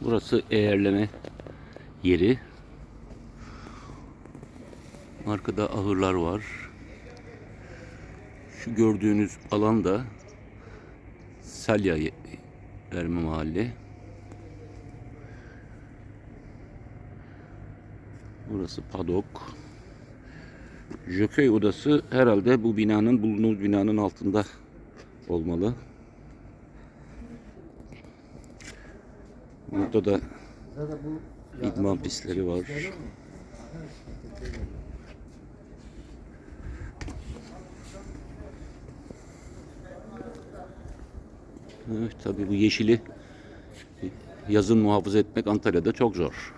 Burası eğerleme yeri. Arkada ahırlar var. Şu gördüğünüz alan da Salya ye- Erme Mahalle. Burası padok. Jockey odası herhalde bu binanın bulunduğumuz binanın altında olmalı. Burada da idman pistleri var. Evet tabii bu yeşili yazın muhafaza etmek Antalya'da çok zor.